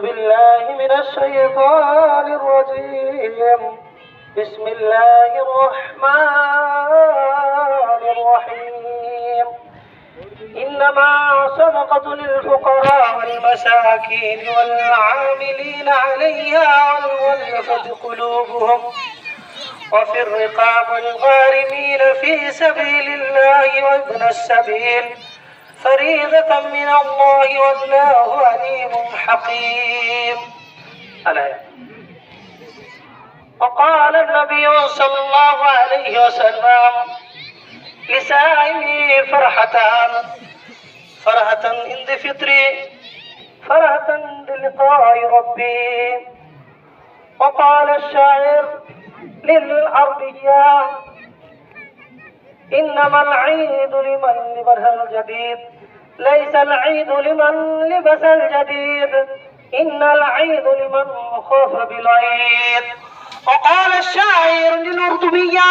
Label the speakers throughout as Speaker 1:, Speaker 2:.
Speaker 1: بالله من الشيطان الرجيم. بسم الله الرحمن الرحيم. إنما صدقة للفقراء والمساكين والعاملين عليها والمؤلفة قلوبهم. وفي الرقاب والغارمين في سبيل الله وابن السبيل. فريضة من الله والله عليم حكيم. وقال النبي صلى الله عليه وسلم لسائمي فرحتان. فرحة عند فطري فرحة عند لقاء ربي. وقال الشاعر للأرضية إنما العيد لمن لبس الجديد ليس العيد لمن لبس الجديد إن العيد لمن خاف بالعيد وقال الشاعر للأردنية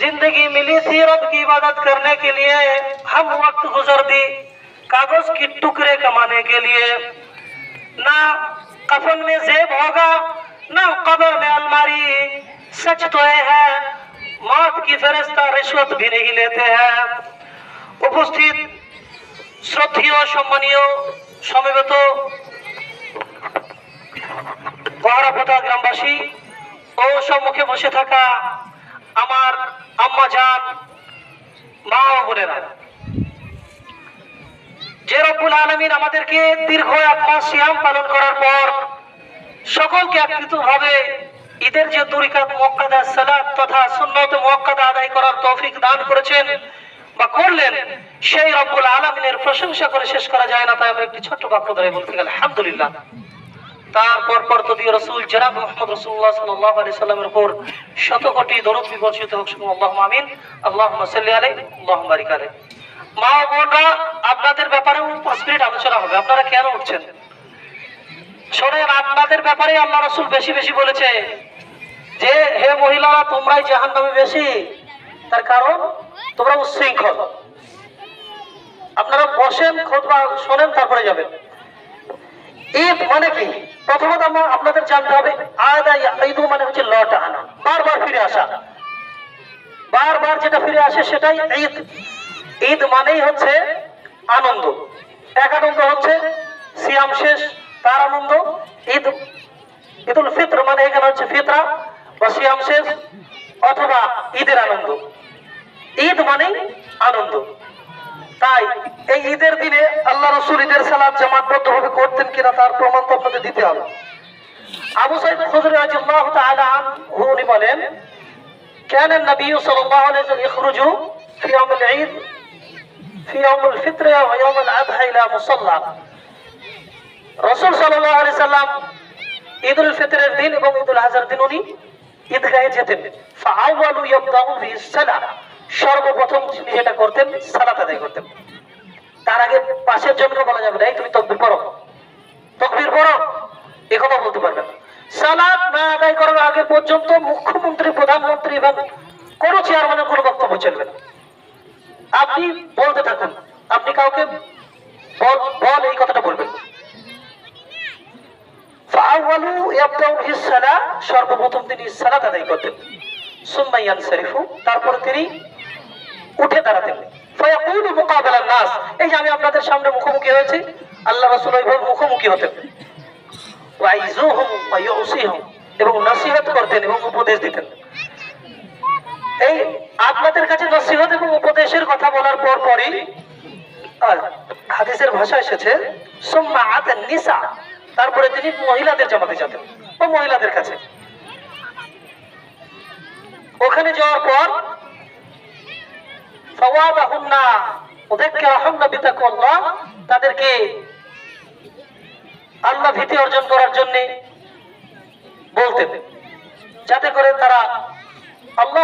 Speaker 1: जिंदगी मिली थी रब की इबादत करने के लिए हम वक्त गुजर दी कागज के टुकड़े कमाने के लिए ना कफन में जेब होगा ना कब्र में अलमारी सच तो ये है मौत की फरिश्ता रिश्वत भी नहीं लेते हैं উপস্থিত শ্রদ্ধীয় সম্মানীয় সমবেত গহরাপোতা গ্রামবাসী ও সম্মুখে বসে থাকা আমার আম্মা যান মা ও বোনেরা যে রব্বুল আলমিন আমাদেরকে দীর্ঘ এক মাস সিয়াম পালন করার পর সকলকে একত্রিত ভাবে ঈদের যে তরিকাত মক্কাদা সালাত তথা সুন্নত মক্কাদা আদায় করার তৌফিক দান করেছেন বা করলেন, সেই রব্বুল আলমিনের প্রশংসা করে শেষ করা যায় না, তাই আমরা একটি ছোট্ট বাক্য ধরে বলতে গেলে, আলহামদুলিল্লাহ। তারপর পর তো দিয়ে রসুল, জনাব মোহাম্মদ রসুল্লাহ সাল্লাহ আলি সাল্লামের উপর শত কোটি দরদ বিবর্ষিত হোক, শুনুন আল্লাহ আমিন আল্লাহ আল্লাহ বারিক মা বোনরা, আপনাদের ব্যাপারেও পাঁচ মিনিট আলোচনা হবে, আপনারা কেন উঠছেন? শোনেন, আপনাদের ব্যাপারে আল্লাহ রসুল বেশি বেশি বলেছে যে, হে মহিলারা, তোমরাই জাহান নামে বেশি। তার কারণ, তোমরা উচ্ছৃঙ্খল। আপনারা বসেন খোঁজবা শোনেন, তারপরে যাবেন। ঈদ মানে কি? প্রথমত আমরা আপনাদের জানতে হবে আয়দা ঈদু মানে হচ্ছে লটা আনা। বারবার ফিরে আসা। বারবার যেটা ফিরে আসে সেটাই ঈদ। ঈদ মানেই হচ্ছে আনন্দ। এক আনন্দ হচ্ছে সিয়াম শেষ তার আনন্দ ঈদ ঈদুল ফিত্র মানে এখানে হচ্ছে ফিতরা বা সিয়াম শেষ অথবা ঈদের আনন্দ ঈদ মানেই আনন্দ তাই এই ঈদের দিনে আল্লাহ রসুল ঈদের সালাদ জামাতবদ্ধ ভাবে করতেন কিনা তার প্রমাণ তো আপনাদের দিতে হবে আবু সাইদ খুদরি রাদিয়াল্লাহু তাআলা আনহু উনি বলেন كان النبي صلى الله عليه وسلم يخرج في يوم العيد في يوم الفطر ويوم الأضحى إلى مصلى রসুল আলাইহি সাল্লাম ঈদুল ফিতরের দিন এবং ঈদুল আজহার দিন উনি ঈদগাহে যেতেন। সর্বপ্রথম তিনি যেটা করতেন, সালাত আদায় করতেন। তার আগে পাশের জনকে বলা যাবে না তুমি তকবির পড়ো। তকবির পড়ো? এ কথা বলতে পারবেন। সালাত না আদায় করার আগে পর্যন্ত মুখ্যমন্ত্রী, প্রধানমন্ত্রী এবং কোন চেয়ারম্যানের কোনো বক্তব্য চলবে না। আপনি বলতে থাকুন। আপনি কাউকে বল বল এই কথাটা সর্বপ্রথম তিনি আদায় করতেন। তারপর তিনি উঠে দাঁড়াতেন। নাস, এই যে আমি আপনাদের সামনে মুখোমুখি হয়েছি, আল্লাহ মুখোমুখি হতেন। এবং নসিহত করতেন এবং উপদেশ দিতেন। এই আপনাদের কাছে নসিহত এবং উপদেশের কথা বলার পর পরই হাদিসের ভাষা এসেছে, সুম্মা নিসা তারপরে তিনি মহিলাদের জামাতে যেতেন ও মহিলাদের কাছে। ওখানে যাওয়ার পর তাদেরকে আল্লাহ ভীতি অর্জন করার বলতেন, যাতে করে তারা আল্লাহ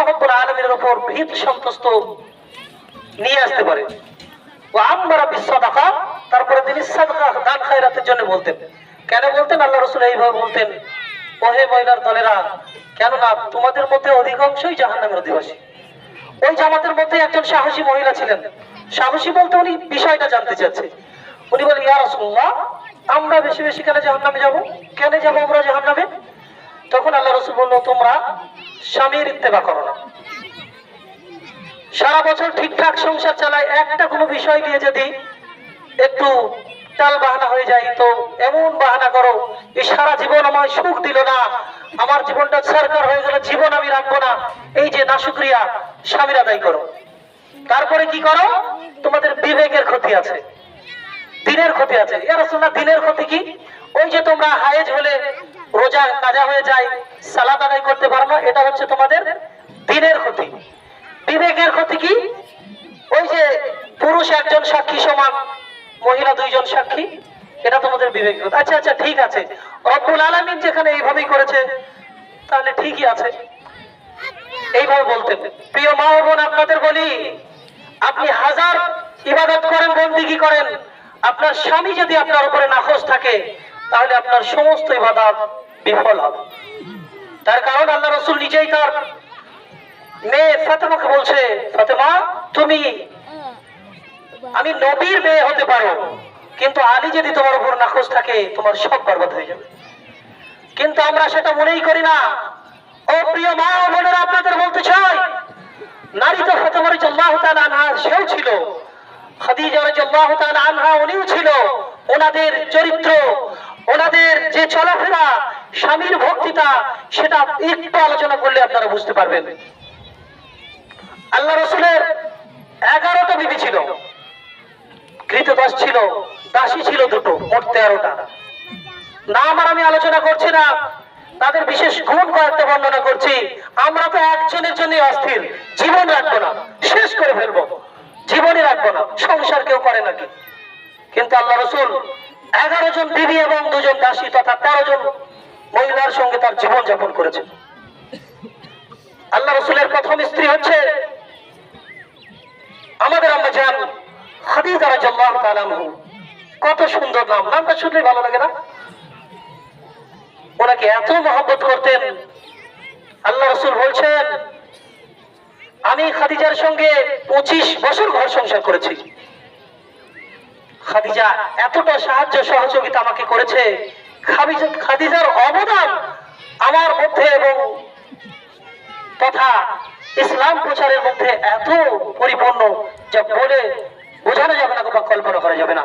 Speaker 1: উপর ভীত সন্তুষ্ট নিয়ে আসতে পারে। ও আমরা বিশ্বদাকা তারপরে তিনি সাদকা, দান খায়রাতের জন্য বলতেন। কেন বলতেন? আল্লাহ রসুল এইভাবে বলতেন, ওহে মহিলার দলেরা, কেননা তোমাদের মধ্যে অধিকাংশই জাহান্নামের অধিবাসী। ওই জামাতের মধ্যে একজন সাহসী মহিলা ছিলেন। সাহসী বলতে উনি বিষয়টা জানতে চাচ্ছে। উনি বলে ইয়া রাসূলুল্লাহ, আমরা বেশি বেশি কেন জাহান্নামে যাব? কেন যাব আমরা জাহান্নামে? তখন আল্লাহ রসুল বলল, তোমরা স্বামীর ইত্তেবা করো না। সারা বছর ঠিকঠাক সংসার চালায়, একটা কোনো বিষয় নিয়ে যদি একটু টাল বাহানা হয়ে যায়, তো এমন বাহানা করো, এই সারা জীবন আমার সুখ দিল না। আমার জীবনটা সরকার হয়ে গেল, জীবন আমি রাখব না। এই যে নাশুক্রিয়া স্বামীর আদায় করো। তারপরে কি করো? তোমাদের বিবেকের ক্ষতি আছে। দিনের ক্ষতি আছে। এর না দিনের ক্ষতি কি? ওই যে তোমরা হায়েজ হলে রোজা কাজা হয়ে যায় সালাদ আদায় করতে পারো না, এটা হচ্ছে তোমাদের দিনের ক্ষতি। বিবেকের ক্ষতি কি? ওই যে পুরুষ একজন সাক্ষী সমান মহিলা দুইজন সাক্ষী, এটা তোমাদের বিবেক আচ্ছা আচ্ছা ঠিক আছে। রব্বুল আলমিন যেখানে এইভাবেই করেছে, তাহলে ঠিকই আছে। এইভাবে বলতেন প্রিয় মা বোন, আপনাদের বলি, আপনি হাজার ইবাদত করেন, বন্দিগি করেন। আপনার স্বামী যদি আপনার উপরে নাখোশ থাকে, তাহলে আপনার সমস্ত ইবাদত বিফল হবে। তার কারণ আল্লাহ রসুল নিজেই তার মেয়ে ফাতেমাকে বলছে, ফাতেমা, তুমি আমি নবীর মেয়ে হতে পারো, কিন্তু আলী যদি তোমার উপর নাখোশ থাকে, তোমার সব বরবাদ হয়ে যাবে। কিন্তু আমরা সেটা মনেই করি না। ও প্রিয় মা বোনেরা, আপনাদের বলতে চাই, নারী তো ফাতেমা রাদিয়াল্লাহু তাআলা আনহা সেও ছিল। খাদিজা তাআলা আনহা উনিও ছিল। ওনাদের চরিত্র, ওনাদের যে চলাফেরা, স্বামীর ভক্তিটা, সেটা একটু আলোচনা করলে আপনারা বুঝতে পারবেন। আল্লাহ রসুলের এগারোটা বিবি ছিল। কৃতদাস ছিল, দাসী ছিল দুটো, মোট তেরোটা। নাম আর আমি আলোচনা করছি না, তাদের বিশেষ গুণ কয়েকটা বর্ণনা করছি। আমরা তো একজনের জন্য অস্থির, জীবন রাখব না, শেষ করে ফেলব। জীবনই রাখব না, সংসার কেউ করে নাকি? কিন্তু আল্লাহ রসুল এগারো জন বিবি এবং দুজন দাসী তথা তেরো জন মহিলার সঙ্গে তার জীবন যাপন করেছে আল্লাহ রসুলের প্রথম স্ত্রী হচ্ছে আমাদের আম্মা জান কত সুন্দর নাম। নামটা শুনলে ভালো লাগে না? ওনাকে এত মহব্বত করতেন। আল্লাহ রসুল বলছেন, আমি খাদিজার সঙ্গে পঁচিশ বছর ঘর সংসার করেছি। খাদিজা এতটা সাহায্য সহযোগিতা আমাকে করেছে। খাদিজা- খাদিজার অবদান আমার মধ্যে এবং তথা ইসলাম প্রচারের মধ্যে এত পরিপূর্ণ যা বলে বোঝানো যাবে না বা কল্পনা করা যাবে না।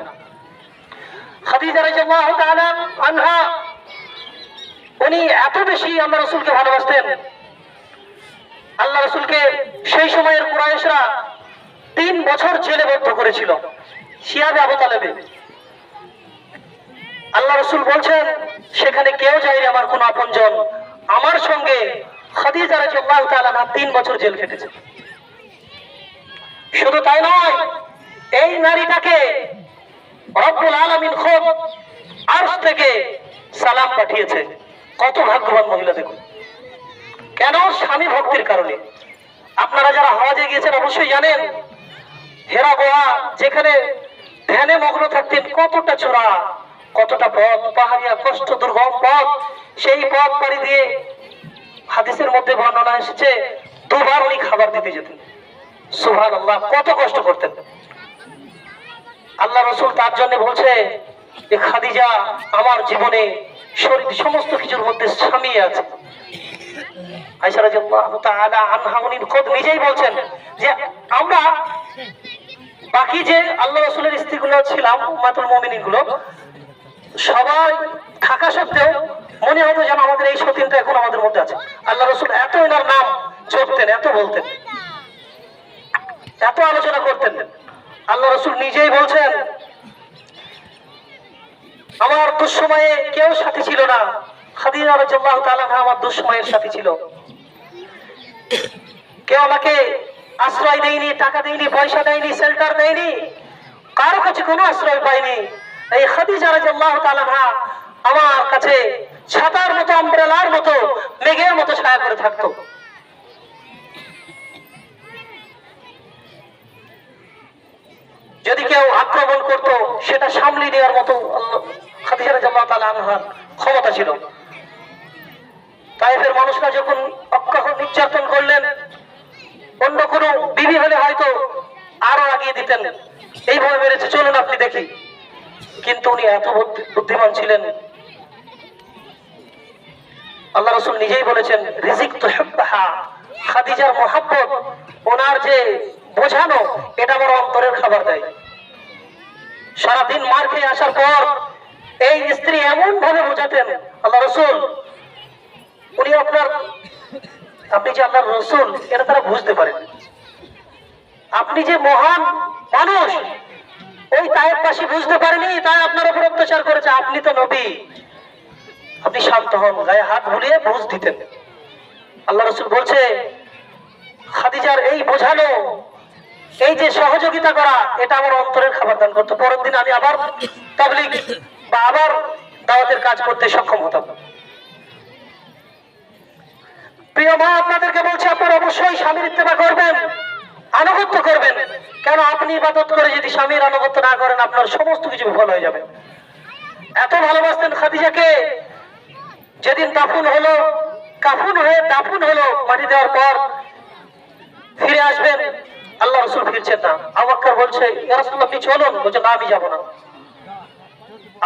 Speaker 1: উনি এত বেশি আল্লাহ রসুলকে ভালোবাসতেন। আল্লাহ রসুলকে সেই সময়ের কুরাইশরা তিন বছর জেলেবদ্ধ করেছিল, শিয়াবে আবু তালেবে। আল্লাহ রসুল বলছেন, সেখানে কেউ যায়নি আমার কোন আপনজন। আমার সঙ্গে খাদিজা রাদিয়াল্লাহু তাআলা তিন বছর জেল কেটেছে। শুধু তাই নয় এই নারীটাকে রব্বুল আলামিন খোদ আরশ থেকে সালাম পাঠিয়েছে। কত ভাগ্যবান মহিলা দেখুন। কেন? স্বামী ভক্তির কারণে। আপনারা যারা হওয়াজে গিয়েছেন অবশ্যই জানেন, হেরা গোয়া, যেখানে ধ্যানে মগ্ন থাকতেন কতটা চোরা, কতটা পথ, পাহাড়িয়া, কষ্ট, দুর্গম পথ, সেই পথ পাড়ি দিয়ে হাদিসের মধ্যে বর্ণনা এসেছে, দুবার উনি খাবার দিতে যেতেন। সুভান কত কষ্ট করতেন। আল্লাহ রসুল তার জন্য বলছে যে, খাদিজা, আমার জীবনে শরীর সমস্ত কিছুর মধ্যে স্বামী আছে। বাকি যে আল্লাহ রসুলের ছিলাম সবাই থাকা সত্ত্বেও মনে যেন আমাদের এই সতীনটা এখন আমাদের মধ্যে আছে। আল্লাহ রসুল এত এনার নাম জপতেন এত বলতেন, এত আলোচনা করতেন। আল্লাহ রসুল নিজেই বলছেন, আমার দুঃসময়ে কেউ সাথী ছিল না। আমার দুঃসময়ের সাথী ছিল। কেউ আমাকে আশ্রয় দেয়নি, টাকা দেয়নি, পয়সা দেয়নি শেল্টার দেয়নি, কারও কাছে কোনো আশ্রয় পায়নি। এই খাদিজা রাদিয়াল্লাহু তাআলা আনহা আমার কাছে ছাতার মতো আমব্রেলার মতো, মেঘের মতো ছায়া করে থাকতো। যদি কেউ আক্রমণ করত, সেটা সামলে নেওয়ার মতো ক্ষমতা ছিল। তাইফের মানুষরা যখন অক্ষহ নির্যাতন করলেন, অন্য কোনো বিবি হলে হয়তো আরও আগিয়ে দিতেন। এইভাবে মেরেছে, চলুন আপনি দেখি। কিন্তু উনি এত বুদ্ধিমান ছিলেন। আল্লাহ রসুল নিজেই বলেছেন, রিজিক তো খাদিজার মোহাব্বত, ওনার যে বোঝানো, এটা আমার অন্তরের খাবার দেয়। সারাদিন মার খেয়ে আসার পর এই স্ত্রী এমন ভাবে বোঝাতেন, আল্লাহ রসুল, উনি আপনার, আপনি যে আপনার রসুল, এটা তারা বুঝতে পারেন। আপনি যে মহান মানুষ ওই তায়ের পাশে বুঝতে পারেনি, তাই আপনার উপর অত্যাচার করেছে। আপনি তো নবী। আপনি শান্ত হন, গায়ে হাত ভুলিয়ে বুঝ দিতেন। আল্লাহ রসুল বলছে, খাদিজার এই বোঝানো এই যে সহযোগিতা করা, এটা আমার অন্তরের খাবার দান করতো। পরের দিন আমি আবার পাবলিক বা আবার দাওয়াতের কাজ করতে সক্ষম হতাম। প্রিয় মা, আপনাদেরকে বলছে, আপনারা অবশ্যই স্বামীর ইত্তেবা করবেন, আনুগত্য করবেন। কেন? আপনি ইবাদত করে যদি স্বামীর আনুগত্য না করেন, আপনার সমস্ত কিছু বিফল হয়ে যাবে। এত ভালোবাসতেন খাদিজাকে। যেদিন দাফন হলো, কাফুন হয়ে দাফন হলো, মাটি দেওয়ার পর ফিরে আসবেন। আল্লাহ রসুল ফিরছেন না আবাক্কার বলছে ইয়া রাসূলুল্লাহ, আপনি চলুন বলছে না আমি যাব না।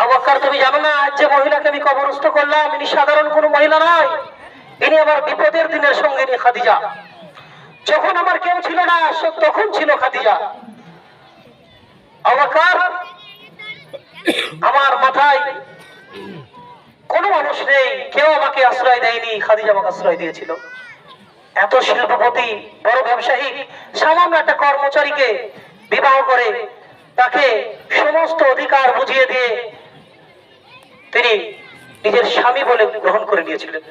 Speaker 1: আবাক্কার তুমি জানো না আজ যে মহিলাকে আমি কবরস্থ করলাম ইনি সাধারণ কোনো মহিলা নয়। ইনি আমার বিপদের দিনের সঙ্গে ইনি খাদিজা। যখন আমার কেউ ছিল না তখন ছিল খাদিজা। আবাক্কার আমার মাথায় কোনো মানুষ নেই কেউ আমাকে আশ্রয় দেয়নি খাদিজা আমাকে আশ্রয় দিয়েছিল। এত শিল্পপতি, বড় ব্যবসায়ী, সামান্য একটা কর্মচারীকে বিবাহ করে তাকে সমস্ত অধিকার বুঝিয়ে দিয়ে তিনি নিজের স্বামী বলে গ্রহণ করে নিয়েছিলেন।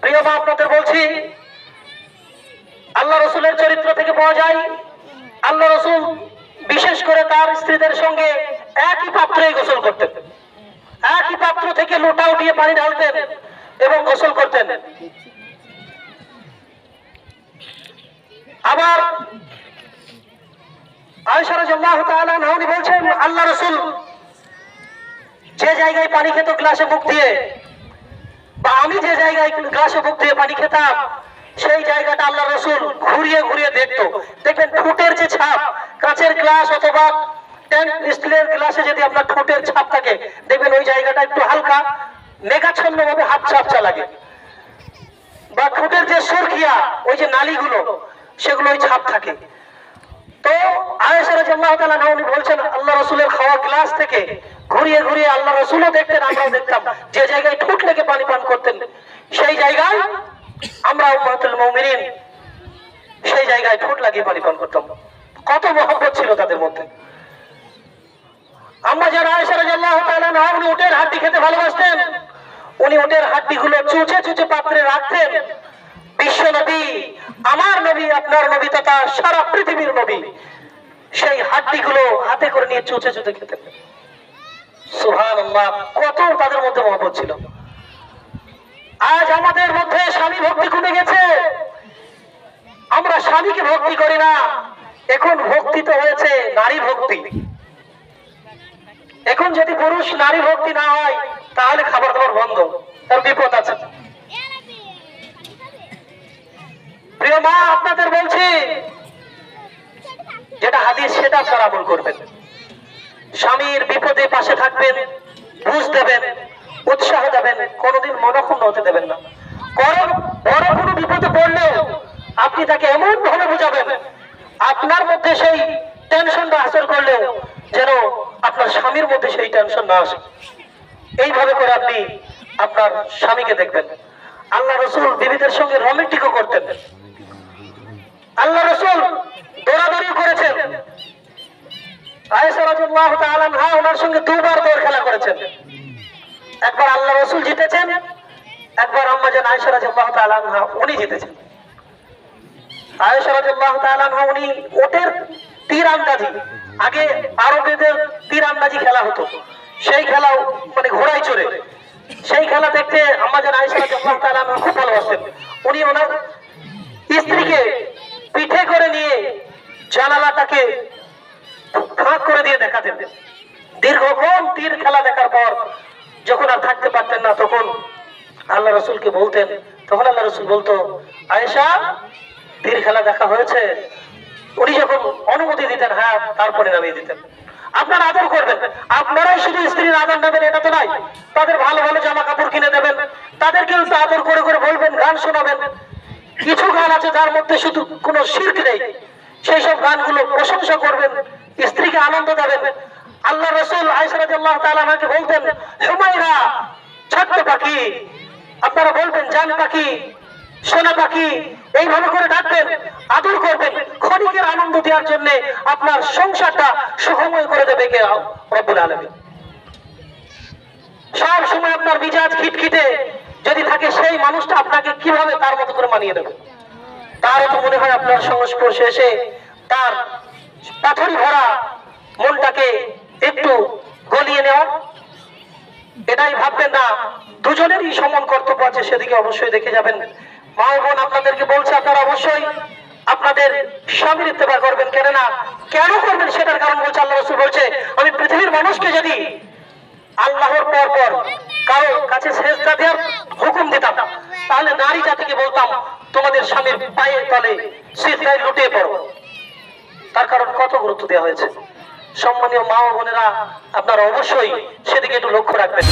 Speaker 1: প্রিয় মা, আপনাদের বলছি, আল্লাহ রসুলের চরিত্র থেকে পাওয়া যায়, আল্লাহ রসুল বিশেষ করে তার স্ত্রীদের সঙ্গে একই পাত্রেই গোসল করতেন। একই পাত্র থেকে লোটা উঠিয়ে পানি ঢালতেন। এবং গোসল করতেন। আবার আল্লাহ রাসূল, যে জায়গায় পানি খেত গ্লাসে দিয়ে, বা আমি যে জায়গায় গ্লাসে দিয়ে পানি খেতাম, সেই জায়গাটা আল্লাহ রসুল ঘুরিয়ে ঘুরিয়ে দেখতো। দেখবেন ঠোঁটের যে ছাপ, কাঁচের গ্লাস অথবা স্টিলের গ্লাসে যদি আপনার ঠোঁটের ছাপ থাকে, দেখবেন ওই জায়গাটা একটু হালকা মেঘাচ্ছন্ন ভাবে হাত চাপচা লাগে বা ঠোঁটের যে সরকিয়া ওই যে নালীগুলো, সেগুলো ওই ছাপ থাকে। তো আয়েশা রাদিয়াল্লাহু তাআলা উনি বলছেন, আল্লাহ রাসূলের খাওয়া গ্লাস থেকে ঘুরিয়ে ঘুরিয়ে আল্লাহ রাসূলও দেখতেন, আমরাও দেখতাম। যে জায়গায় ঠোঁট লেগে পানি পান করতেন, সেই জায়গায় আমরা উম্মাতুল মুমিনিন, সেই জায়গায় ঠোঁট লাগিয়ে পানি পান করতাম। কত মহব্বত ছিল তাদের মধ্যে। আমরা যারা আয়েশা রাদিয়াল্লাহু তাআলা উটের হাড্ডি খেতে ভালোবাসতেন উনি উটের হাড্ডিগুলো চুচে চুচে পাত্রে রাখতেন। বিশ্ব নবী, আমার নবী, আপনার নবী তথা সারা পৃথিবীর নবী সেই হাড্ডিগুলো হাতে করে নিয়ে চুচে চুচে খেতেন। সুহান কত তাদের মধ্যে মহব্বত ছিল। আজ আমাদের মধ্যে স্বামী ভক্তি কমে গেছে। আমরা স্বামীকে ভক্তি করি না, এখন ভক্তি তো হয়েছে, নারী ভক্তি। এখন যদি পুরুষ নারী ভক্তি না হয় তাহলে খাবার দাবার বন্ধ। তার বিপদ আছে। প্রিয় মা, আপনাদের বলছি, যেটা হাদিস, সেটা আপনারা আমল করবেন। স্বামীর বিপদে পাশে থাকবেন বুঝ দেবেন, উৎসাহ দেবেন, কোনোদিন মনক্ষুণ্ণ হতে দেবেন না। কারণ বড় কোনো বিপদে পড়লেও আপনি তাকে এমন ভাবে বোঝাবেন, আপনার মধ্যে সেই টেনশনটা আসর করলেও যেন আপনার স্বামীর মধ্যে সেই টেনশন না আসে। এইভাবে করে আপনি আপনার স্বামীকে দেখবেন। আল্লাহ রসুল বিবিদের সঙ্গে রোমান্টিকও করতেন। আল্লাহ রসুল দৌড়াদৌড়ি করেছেন। একবার আগে আরবেদের তীর আন্দাজি খেলা হতো। সেই খেলা মানে ঘোড়ায় চড়ে। সেই খেলা দেখতে আয়েশা রাদিয়াল্লাহু তাআলা আনহা খুব ভালোবাসতেন। উনি ওনার স্ত্রীকে পিঠে করে নিয়ে জানালাটাকে ফাঁক করে দিয়ে দেখাতেন। দীর্ঘক্ষণ তীর খেলা দেখার পর যখন আর থাকতে পারতেন না, তখন আল্লাহ রসুলকে বলতেন, তখন আল্লাহ রসুল বলতো, আয়েশা, তীর খেলা দেখা হয়েছে। উনি যখন অনুমতি দিতেন হ্যাঁ তারপরে নামিয়ে দিতেন। আপনারা আদর করবেন। আপনারাই শুধু স্ত্রীর আদর নেবেন, এটা তো নয়। তাদের ভালো ভালো জামা কাপড় কিনে দেবেন। তাদেরকেও তো আদর করে করে বলবেন, গান শোনাবেন। কিছু গান আছে যার মধ্যে শুধু কোনো শির্ক নেই। সেই সব গানগুলো প্রশংসা করবেন, স্ত্রীকে আনন্দ দেবেন। আল্লাহ রসুল আইসরাজ তালাকে বলতেন হুমাইরা ছোট্ট পাখি। আপনারা বলবেন, জান পাখি। সোনা পাখি এইভাবে করে ডাকবেন, আদর করবেন, ক্ষণিকের আনন্দ দেওয়ার জন্য আপনার সংসারটা সুখময় করে দেবে কে? রব্বুল আলমী সব সময় আপনার মিজাজ খিটখিটে যদি থাকে, সেই মানুষটা আপনাকে কীভাবে তার মতো করে মানিয়ে দেবে? তারও তো মনে হয় আপনার সংস্পর্শে এসে তার পাথরি ভরা মনটাকে একটু গলিয়ে নেওয়া। এটাই ভাববেন না, দুজনেরই সমান কর্তব্য আছে, সেদিকে অবশ্যই দেখে যাবেন। মা বোন আপনাদেরকে বলছে, আপনারা অবশ্যই আপনাদের স্বামীর ইত্তেফা করবেন। কেন না কেন করবেন সেটার কারণ বলছে আল্লাহ রসুল বলছে, আমি পৃথিবীর মানুষকে যদি আল্লাহর পর পর কারও কাছে শেষটা দেওয়ার হুকুম দিতাম, তাহলে নারী জাতিকে বলতাম, তোমাদের স্বামীর পায়ের তলে সিজদায় লুটিয়ে পড়ো। তার কারণ কত গুরুত্ব দেওয়া হয়েছে। সম্মানীয় মা ও বোনেরা, আপনারা অবশ্যই সেদিকে একটু লক্ষ্য রাখবেন।